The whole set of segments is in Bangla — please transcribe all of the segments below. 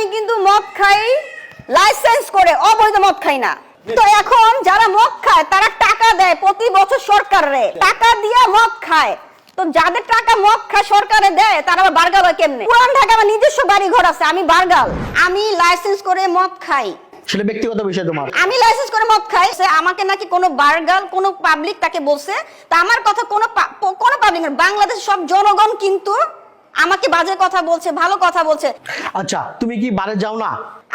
আমি কিন্তু মদ খাই লাইসেন্স করে অবৈধ মদ খাই না। তো এখন যারা মদ খায় তারা টাকা দেয় প্রতি বছর সরকারে। টাকা দিয়ে মদ খায়। তো যাদের টাকা মদ খায় সরকারে দেয় তারা আবার বার্গাল হয় কেমনে? পুরান ঢাকা আমার নিজস্ব বাড়ি ঘর আছে আমি বার্গাল। আমি লাইসেন্স করে মদ খাই। সেটা ব্যক্তিগত বিষয় তোমার। আমি লাইসেন্স করে মদ খাই সে আমাকে নাকি কোনো বার্গাল কোনো পাবলিক তাকে বলছে। তা আমার কথা কোনো কোনো পাবলিক বাংলাদেশের সব জনগণ কিন্তু আমাকে বাজে কথা বলছে ভালো কথা বলছে। আচ্ছা তুমি কি বারে যাও না?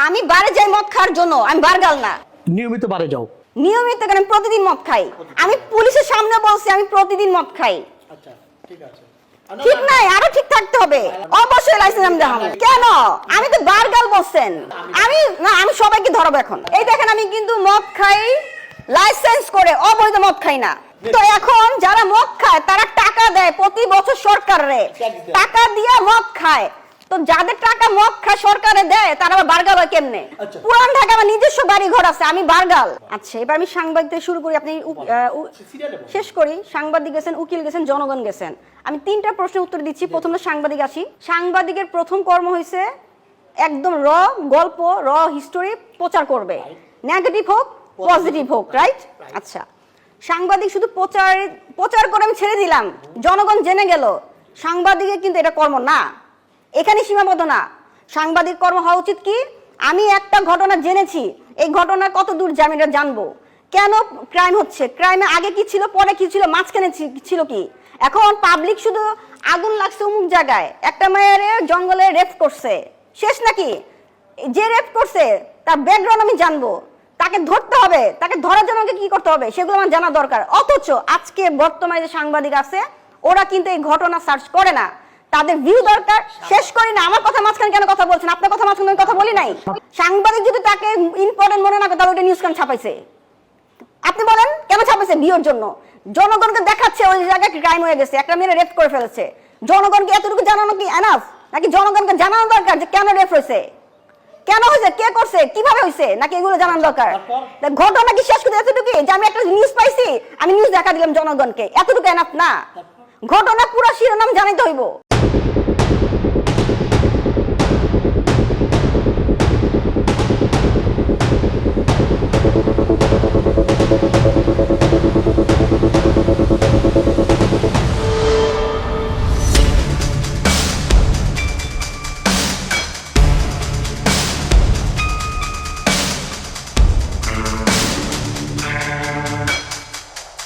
আমি বারে যাই মদ খাওয়ার জন্য আমি বার্গাল না। নিয়মিত বারে যাও। নিয়মিত কেন? আমি প্রতিদিন মদ খাই। আমি পুলিশের সামনে বলছি আমি প্রতিদিন মদ খাই। আচ্ছা ঠিক আছে। ঠিক নাই আরও ঠিক থাকতে হবে। অবশ্যই লাইসেন্স আমি দেখাবো। কেন? আমি তো বারগাল বলছেন। আমি না আমি সবাইকে ধরবো এখন। এই দেখেন আমি কিন্তু মদ খাই লাইসেন্স করে অবৈধ মদ খাই না। তো এখন যারা মদ খায় তারা দেয় প্রতি বছর সরকারে টাকা দিয়ে মদ খায়। তো যাদের টাকা মদ খায় সরকারে দেয় তারা আবার বার্গাল হয় কেমনে? আচ্ছা। পুরান ঢাকা আমার নিজস্ব বাড়ি ঘর আছে আমি বার্গাল। আচ্ছা এবার আমি সাংবাদিক থেকে শুরু করি। আপনি শেষ করি। সাংবাদিক গেছেন উকিল গেছেন জনগণ গেছেন। আমি তিনটা প্রশ্নের উত্তর দিচ্ছি। প্রথমে সাংবাদিক আসি। সাংবাদিকের প্রথম কর্ম হয়েছে একদম র গল্প র হিস্টোরি প্রচার করবে। নেগেটিভ হোক পজিটিভ হোক। রাইট আচ্ছা। সাংবাদিক শুধু প্রচার প্রচার করে আমি ছেড়ে দিলাম। জনগণ জেনে গেল সাংবাদিকের কিন্তু এটা কর্ম না। এখানে সীমাবদ্ধ না। সাংবাদিক কর্ম হওয়া উচিত কি? আমি একটা ঘটনা জেনেছি। এই ঘটনা কত দূর যে আমি এটা জানব। কেন ক্রাইম হচ্ছে? ক্রাইমে আগে কি ছিল, পরে কি ছিল, মাঝখানে ছিল কি? এখন পাবলিক শুধু আগুন লাগছে অমুক জায়গায়। একটা মেয়ের জঙ্গলে রেপ করছে। শেষ নাকি? যে রেপ করছে, তার ব্যাকগ্রাউন্ড আমি জানব। তাকে ধরতে হবে, তাকে ধরার জন্য কি করতে হবে, সেগুলো আমার জানা দরকার। অথচ আজকে বর্তমানে যে সাংবাদিক আছে, ওরা কিন্তু এই ঘটনা সার্চ করে না। তাদের ভিউ দরকার, শেষ করি না। আমার কথা মাঝখানে কেন কথা বলছেন? আপনার কথা মাঝখানে আমি কথা বলি নাই। সাংবাদিক যদি তাকে ইম্পর্টেন্ট মনে না করে, তাহলে ওটা নিউজ কেন ছাপাইছে? আপনি বলেন, কেন ছাপাইছে ভিউর জন্য? জনগণকে দেখাচ্ছে ওই জায়গায় ক্রাইম হয়ে গেছে, একটা মেয়ে রেপ করে ফেলেছে। জনগণকে এতটুকু জানানো কি এনাফ নাকি জনগণকে জানানো দরকার যে কেন রেপ হয়েছে? কেন হয়েছে? কে করছে? কীভাবে হয়েছে? নাকি এগুলো জানার দরকার? ঘটনা কি শেষ করে এতটুকু? যে আমি একটা নিউজ পাইছি আমি নিউজ দেখা দিলাম জনগণকে। এতটুকু এনাফ না? ঘটনা পুরো শিরোনাম জানাইতে হইব।